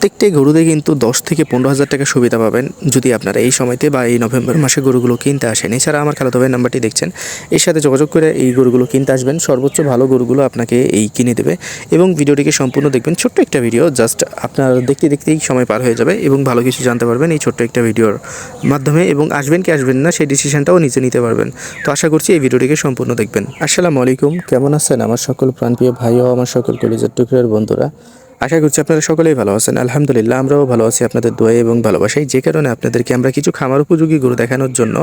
প্রত্যেকটি গরুতে কিন্তু দশ থেকে পনেরো হাজার টাকা সুবিধা পাবেন যদি আপনারা এই সময়তে বা এই নভেম্বর মাসে গরুগুলো কিনতে আসেন। এছাড়া আমার খালাতো ভাইয়ের নাম্বারটি দেখছেন, এর সাথে যোগাযোগ করে এই গরুগুলো কিনতে আসবেন। সর্বোচ্চ ভালো গরুগুলো আপনাকে এই কিনে দেবে এবং ভিডিওটিকে সম্পূর্ণ দেখবেন। ছোট্ট একটা ভিডিও, জাস্ট আপনার দেখতে দেখতেই সময় পার হয়ে যাবে এবং ভালো কিছু জানতে পারবেন এই ছোট্ট একটা ভিডিওর মাধ্যমে এবং আসবেন কি আসবেন না, সেই ডিসিশনটাও নিচে নিতে পারবেন। তো আশা করছি এই ভিডিওটিকে সম্পূর্ণ দেখবেন। আসসালামু আলাইকুম, কেমন আছেন আমার সকল প্রাণপ্রিয় ভাই ও আমার সকল কলেজের টুকরের বন্ধুরা? আশা করছি আপনারা সকলেই ভালো আছেন। আলহামদুলিল্লাহ, আমরাও ভালো আছি আপনাদের দোয়া এবং ভালোবাসাই যে কারণে আপনাদেরকে আমরা কিছু খামার উপযোগী গরু দেখানোর জন্য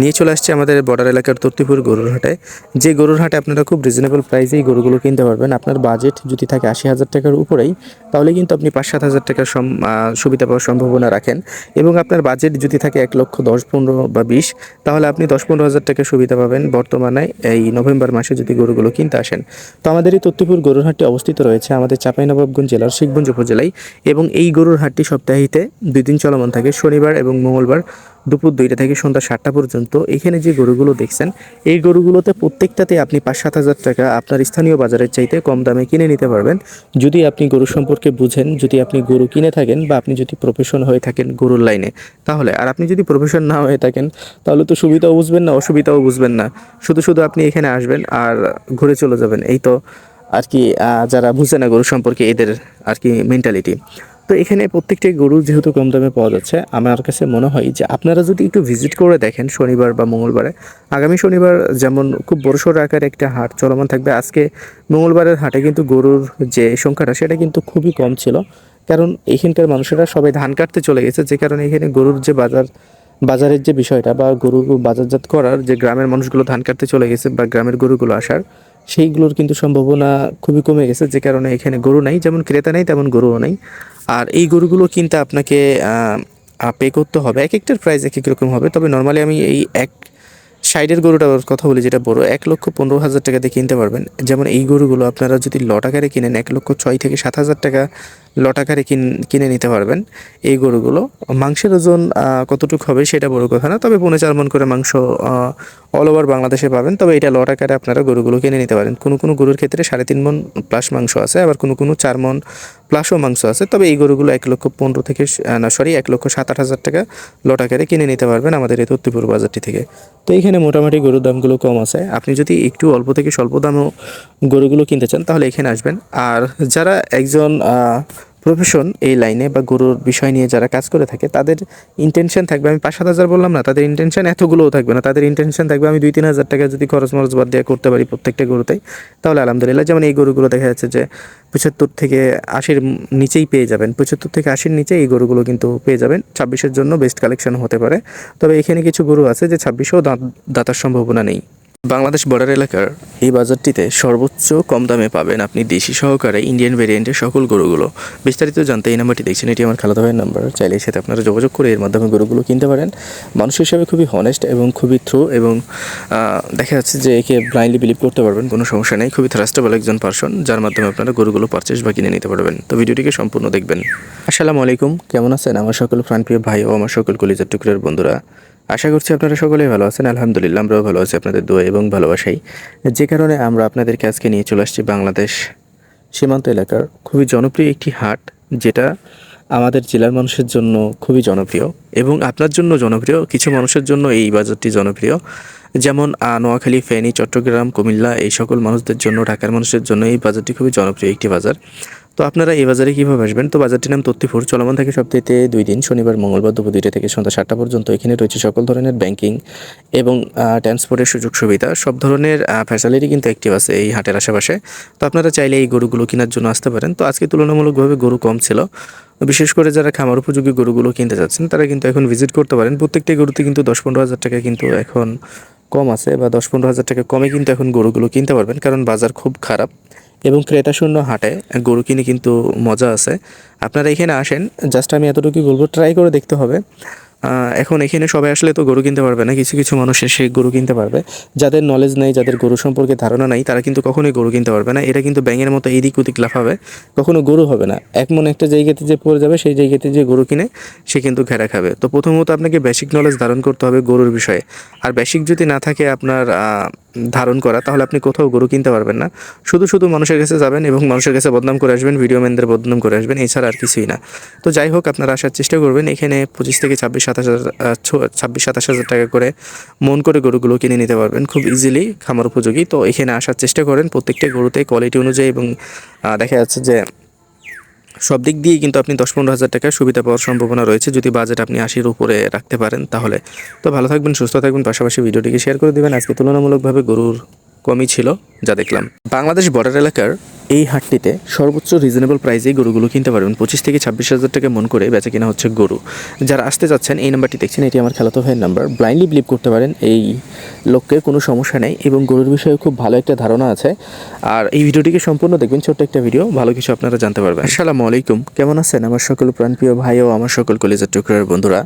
নিয়ে চলে আসছি আমাদের বর্ডার এলাকার তর্তিপুর গরুর হাটে। যে গরুর হাটে আপনারা খুব রিজনেবল প্রাইসেই গরুগুলো কিনতে পারবেন। আপনার বাজেট যদি থাকে আশি হাজার টাকার উপরেই, তাহলে কিন্তু আপনি পাঁচ সাত হাজার টাকার সুবিধা পাওয়ার সম্ভাবনা রাখেন। এবং আপনার বাজেট যদি থাকে এক লক্ষ দশ, পনেরো বা বিশ, তাহলে আপনি দশ পনেরো হাজার টাকা সুবিধা পাবেন বর্তমানে এই নভেম্বর মাসে যদি গরুগুলো কিনতে আসেন। তো আমাদের এই তত্ত্বপুর গরুর হাটটি অবস্থিত রয়েছে আমাদের চাঁপাইনবাবগঞ্জ জেলার শিখগঞ্জ উপজেলায় এবং এই গরুর হাটটি সপ্তাহিতে দুই দিন চলমান থাকে, শনিবার এবং মঙ্গলবার দুপুর দুইটা থেকে সন্ধ্যা সাতটা পর্যন্ত। এখানে যে গরুগুলো দেখছেন, এই গরুগুলোতে প্রত্যেকটাতে আপনি পাঁচ সাত হাজার টাকা আপনার স্থানীয় বাজারের চাইতে কম দামে কিনে নিতে পারবেন। যদি আপনি গরু সম্পর্কে বুঝেন, যদি আপনি গরু কিনে থাকেন বা আপনি যদি প্রফেশন হয়ে থাকেন গরুর লাইনে, তাহলে আর আপনি যদি প্রফেশন না হয়ে থাকেন, তাহলে তো সুবিধাও বুঝবেন না, অসুবিধাও বুঝবেন না। শুধু শুধু আপনি এখানে আসবেন আর ঘুরে চলে যাবেন, এই তো আর কি যারা বুঝে না গরু সম্পর্কে এদের আর কি মেন্টালিটি তো এখানে প্রত্যেকটি গরু যেহেতু কম দামে পাওয়া যাচ্ছে, আমার কাছে মনে হয় যে আপনারা যদি একটু ভিজিট করে দেখেন শনিবার বা মঙ্গলবারে, আগামী শনিবার যেমন খুব বড়সড় আকারে একটা হাট চলমান থাকবে, আজকে মঙ্গলবারের হাটে কিন্তু গরুর যে সংখ্যাটা, সেটা কিন্তু খুবই কম ছিল। কারণ এখানকার মানুষেরা সবাই ধান কাটতে চলে গেছে, যে কারণে এখানে গরুর যে বাজার বাজারের যে বিষয়টা বা গরু বাজারজাত করার যে গ্রামের মানুষগুলো ধান কাটতে চলে গেছে বা গ্রামের গরুগুলো আসার, সেইগুলোর কিন্তু সম্ভাবনা খুবই কমে গেছে, যে কারণে এখানে গরু নাই, যেমন ক্রেতা নেই, তেমন গরুও নেই। আর এই গরুগুলো কিনতে আপনাকে পে করতে হবে, এক একটার প্রাইস এক এক রকম হবে। তবে নর্মালি আমি এই এক সাইডের গরুটার কথা বলি, যেটা বড়, এক লক্ষ পনেরো হাজার টাকা দিয়ে কিনতে পারবেন। যেমন এই গরুগুলো আপনারা যদি লট আকারে কিনেন, এক লক্ষ ছয় থেকে সাত হাজার টাকা লট আকারে কিন- নিতে পারবেন। এই গরুগুলো, মাংসের ওজন কতটুকু হবে সেটা বড় কথা না, তবে পৌনে চার মন করে মাংস অল ওভার বাংলাদেশে পাবেন। তবে এটা লট আকারে আপনারা গরুগুলো কিনে নিতে পারেন। কোনো কোনো গরুর ক্ষেত্রে সাড়ে তিন মন প্লাস মাংস আছে, আবার কোনো কোনো চার মন প্লাসও মাংস আছে। তবে এই গরুগুলো এক লক্ষ পনেরো থেকে না সরি এক লক্ষ সাত আট হাজার টাকা লট আকারে কিনে নিতে পারবেন আমাদের এই তত্ত্বপুর বাজারটি থেকে। তো এখানে মোটামুটি গরুর দামগুলো কম আছে। আপনি যদি একটু অল্প থেকে স্বল্প দামও গরুগুলো কিনতে চান, তাহলে এখানে আসবেন। আর যারা একজন প্রফেশন এই লাইনে বা গরুর বিষয় নিয়ে যারা কাজ করে থাকে, তাদের ইন্টেনশন থাকবে। আমি পাঁচ সাত হাজার বললাম না, তাদের ইন্টেনশন এতগুলোও থাকবে না। তাদের ইন্টেনশন থাকবে, আমি দুই তিন হাজার টাকা যদি খরচ মরচ বাদ দিয়ে করতে পারি প্রত্যেকটা গরুতেই তাহলে আলহামদুলিল্লাহ, যেমন এই গরুগুলো দেখা যাচ্ছে যে পঁচাত্তর থেকে আশির নিচেই পেয়ে যাবেন। পঁচাত্তর থেকে আশির নিচে এই গরুগুলো কিন্তু পেয়ে যাবেন। ছাব্বিশের জন্য বেস্ট কালেকশন হতে পারে। তবে এখানে কিছু গরু আছে যে ছাব্বিশেও দাঁত, দাতার সম্ভাবনা নেই। বাংলাদেশ বর্ডার এলাকার এই বাজারটিতে সর্বোচ্চ কম দামে পাবেন আপনি দেশি সহকারে ইন্ডিয়ান ভেরিয়েন্টের সকল গরুগুলো। বিস্তারিত জানতে এই নাম্বারটি দেখছেন। এটি আমার খালাদা ভাইয়ের নাম্বার। চাইলে সাথে আপনারা যোগাযোগ করে এর মাধ্যমে গরুগুলো কিনতে পারেন। মানুষ হিসাবে খুবই হনেস্ট এবং খুবই থ্রু এবং দেখা যাচ্ছে যে একে ব্লাইন্ডলি বিলিভ করতে পারবেন, কোনো সমস্যা নেই। খুবই থ্রাস্টেবল একজন পার্সন যার মাধ্যমে আপনারা গরুগুলো পারচেস বা কিনে নিতে পারবেন। তো ভিডিওটিকে সম্পূর্ণ দেখবেন। আসসালামু আলাইকুম। কেমন আছেন আমার সকল প্রাণপ্রিয় ভাই ও আমার সকল কলিজার টুকরের বন্ধুরা? আশা করছি আপনারা সকলেই ভালো আছেন। আলহামদুলিল্লাহ, আমরাও ভালো আছি। আপনাদের দোয়া এবং ভালোবাসাই। যে কারণে আমরা আপনাদেরকে আজকে নিয়ে চলে আসছি বাংলাদেশ সীমান্ত এলাকার খুবই জনপ্রিয় একটি হাট, যেটা আমাদের জেলার মানুষের জন্য খুবই জনপ্রিয় এবং আপনার জন্য জনপ্রিয়, কিছু মানুষের জন্য এই বাজারটি জনপ্রিয়। যেমন নোয়াখালী, ফেনী, চট্টগ্রাম, কুমিল্লা, এই সকল মানুষদের জন্য, ঢাকার মানুষের জন্য এই বাজারটি খুবই জনপ্রিয় একটি বাজার। তো আপনারা এই বাজারে কীভাবে আসবেন? তো বাজারটির নাম তত্ত্বপুর চলমান থাকে সপ্তাহে দুই দিন, শনিবার, মঙ্গলবার, দুপুর দুইটা থেকে সন্ধ্যা সাতটা পর্যন্ত। এখানে রয়েছে সকল ধরনের ব্যাংকিং এবং ট্রান্সপোর্টের সুযোগ সুবিধা। সব ধরনের ফ্যাসিলিটি কিন্তু অ্যাক্টিভ আছে এই হাটের আশেপাশে। তো আপনারা চাইলে এই গরুগুলো কেনার জন্য আসতে পারেন। তো আজকে তুলনামূলকভাবে গরু কম ছিল। বিশেষ করে যারা খামার উপযোগী গরুগুলো কিনতে যাচ্ছেন, তারা কিন্তু এখন ভিজিট করতে পারেন। প্রত্যেকটি গরুতে কিন্তু দশ পনেরো হাজার টাকা কিন্তু এখন কম আছে বা দশ পনেরো হাজার টাকা কমে কিন্তু এখন গরুগুলো কিনতে পারবেন। কারণ বাজার খুব খারাপ। এবং ক্রেতা শূন্য হাটে গরু কিনে কিন্তু মজা আছে। আপনারা এখানে আসেন, জাস্ট আমি এতটুকু বলব ট্রাই করে দেখতে হবে। এখন এখানে সবাই আসলে তো গরু কিনতে পারবে না, কিছু কিছু মানুষ এসে গরু কিনতে পারবে। যাদের নলেজ নেই, যাদের গরু সম্পর্কে ধারণা নাই, তারা কিন্তু কখনোই গরু কিনতে পারবে না। এটা কিন্তু ব্যাঙের মতো এদিক ওদিক লাফাবে, কখনো গরু হবে না। এক মনে একটা জায়গাতে যে পড়ে যাবে, সেই জায়গাতে যে গরু কিনে, সে কিন্তু ঘেরা খাবে। তো প্রথমত আপনাকে বেসিক নলেজ ধারণ করতে হবে গরুর বিষয়ে। আর বেসিক যদি না থাকে আপনার ধারণ করা, তাহলে আপনি কোথাও গরু কিনতে পারবেন না। শুধু শুধু মানুষের কাছে যাবেন এবং মানুষের কাছে বদনাম করে আসবেন ভিডিও ম্যানদের বদনাম করে আসবেন, এছাড়া আর কিছুই না। তো যাই হোক, আপনারা আসার চেষ্টা করবেন, এখানে পঁচিশ থেকে ছাব্বিশ, সাতাশ হাজার ছাব্বিশ, সাতাশ হাজার টাকা করে মন করে গরুগুলো কিনে নিতে পারবেন, খুব ইজিলি খামার উপযোগী। তো এখানে আসার চেষ্টা করেন, প্রত্যেকটা গরুতে কোয়ালিটি অনুযায়ী এবং দেখা যাচ্ছে যে সব দিক দিয়েই কিন্তু আপনি দশ পনেরো হাজার টাকার সুবিধা পাওয়ার সম্ভাবনা রয়েছে। যদি বাজেট আপনি আশির উপরে রাখতে পারেন তাহলে। তো ভালো থাকবেন, সুস্থ থাকবেন, পাশাপাশি ভিডিওটিকে শেয়ার করে দেবেন। আজকে তুলনামূলকভাবে গরুর কমই ছিল, যা দেখলাম। বাংলাদেশ বর্ডার এলাকার এই হাটটিতে সর্বোচ্চ রিজনেবল প্রাইসেই গরুগুলো কিনতে পারবেন। পঁচিশ থেকে ছাব্বিশ হাজার টাকা মন করে বেচা কিনা হচ্ছে গরু। যারা আসতে যাচ্ছেন এই নাম্বারটি দেখছেন, এটি আমার খেলাতো ভাইয়ের নাম্বার ব্লাইন্ডলি বিলিভ করতে পারেন, এই লোককে কোনো সমস্যা নেই এবং গরুর বিষয়ে খুব ভালো একটা ধারণা আছে। আর এই ভিডিওটিকে সম্পূর্ণ দেখবেন, ছোট্ট একটা ভিডিও, ভালো কিছু আপনারা জানতে পারবেন। আসসালামু আলাইকুম, কেমন আছেন আমার সকল প্রাণপ্রিয় ভাই ও আমার সকল কলেজের টুকরার বন্ধুরা?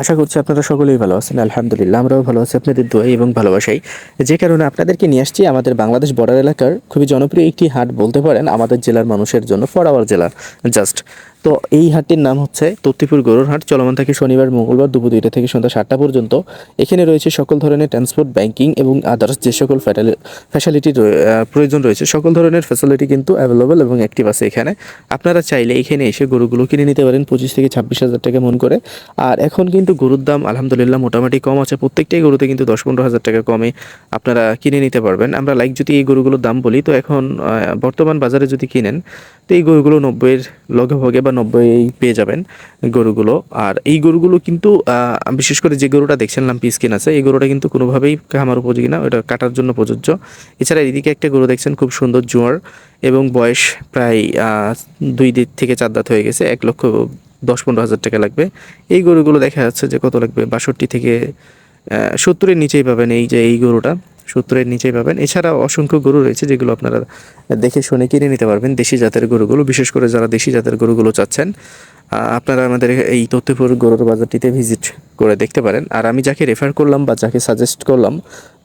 আশা করছি আপনারা সকলেই ভালো আছেন, আলহামদুলিল্লাহ, আমরাও ভালো আছি, আপনাদের দোয়াই এবং ভালোবাসাই। যে কারণে আপনাদেরকে নিয়ে আসছি আমাদের বাংলাদেশ বর্ডার এলাকার খুবই জনপ্রিয় একটি হাট বলতে পারেন আমাদের জেলার মানুষের জন্য ফর আওয়ার জেলার জাস্ট তো এই হাটটির নাম হচ্ছে তত্তিপুর গরুর হাট। চলমান থাকে শনিবার মঙ্গলবার দুপুর দুইটা থেকে সন্ধ্যা সাতটা পর্যন্ত। এখানে রয়েছে সকল ধরনের ট্রান্সপোর্ট ব্যাংকিং এবং আদার্স যে সকল ফ্যাসিলিটি প্রয়োজন রয়েছে সকল ধরনের ফ্যাসিলিটি কিন্তু অ্যাভেলেবল এবং অ্যাক্টিভ আছে এখানে। আপনারা চাইলে এখানে এসে গরুগুলো কিনে নিতে পারেন পঁচিশ থেকে ছাব্বিশ হাজার টাকা মন করে। আর এখন কিন্তু গরুর দাম আলহামদুলিল্লাহ মোটামুটি কম আছে। প্রত্যেকটাই গরুতে কিন্তু দশ পনেরো হাজার টাকা কমে আপনারা কিনে নিতে পারবেন। আমরা লাইক যদি এই গরুগুলোর দাম বলি তো এখন আহ, বর্তমান বাজারে যদি কিনেন, তো এই গরুগুলো নব্বইয়ের লগে ভগে বা নব্বই পেয়ে যাবেন গরুগুলো। আর এই গরুগুলো কিন্তু বিশেষ করে যে গরুটা দেখছেন, লাম্পি স্কিন আছে, এই গরুটা কিন্তু কোনোভাবেই খামার উপযোগী না, ওটা কাটার জন্য প্রযোজ্য। এছাড়া এদিকে একটা গরু দেখছেন, খুব সুন্দর জোয়ার এবং বয়স প্রায় দুই দিক থেকে চার দাঁত হয়ে গেছে, এক লক্ষ দশ পনেরো হাজার টাকা লাগবে। এই গরুগুলো দেখা যাচ্ছে যে কত লাগবে, বাষট্টি থেকে সত্তরের নিচেই পাবেন এই যে, এই গরুটা। সত্তরের নিচেই পাবেন। এছাড়া অসংখ্য গরু রয়েছে যেগুলো আপনারা দেখে শুনে কিনে নিতে পারবেন দেশি জাতের গরুগুলো, বিশেষ করে যারা দেশি জাতের গরুগুলো চাচ্ছেন। আপনারা আমাদের এই তথ্যপুর গরুর বাজারটিতে ভিজিট করে দেখতে পারেন। আর আমি যাকে রেফার করলাম বা যাকে সাজেস্ট করলাম,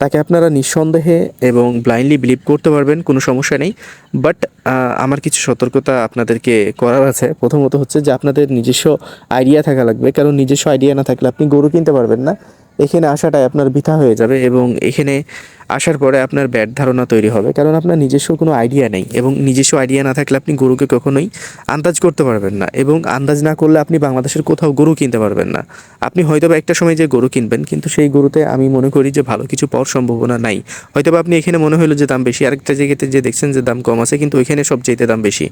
তাকে আপনারা নিঃসন্দেহে এবং ব্লাইন্ডলি বিলিভ করতে পারবেন, কোনো সমস্যা নেই। বাট আমার কিছু সতর্কতা আপনাদেরকে করার আছে। প্রথমত হচ্ছে যে আপনাদের নিজস্ব আইডিয়া থাকা লাগবে। কারণ নিজস্ব আইডিয়া না থাকলে আপনি গরু কিনতে পারবেন না। এখানে আসাটাই আপনার বৃথা হয়ে যাবে এবং এখানে আসার পরে আপনার ব্যাড ধারণা তৈরি হবে। কারণ আপনার নিজস্ব কোনো আইডিয়া নেই এবং নিজস্ব আইডিয়া না থাকলে আপনি গরুকে কখনোই আন্দাজ করতে পারবেন না এবং আন্দাজ না করলে আপনি বাংলাদেশের কোথাও গরু কিনতে পারবেন না। আপনি হয়তো একটা সময় যে গরু কিনবেন, কিন্তু সেই গরুতে আমি মনে করি যে ভালো কিছু পাওয়ার সম্ভাবনা নাই। হয়তো আপনি এখানে মনে হলো যে দাম বেশি, আরেকটা জায়গাতে যে দেখছেন যে দাম কম আছে, কিন্তু ওইখানে সব চাইতে দাম বেশি।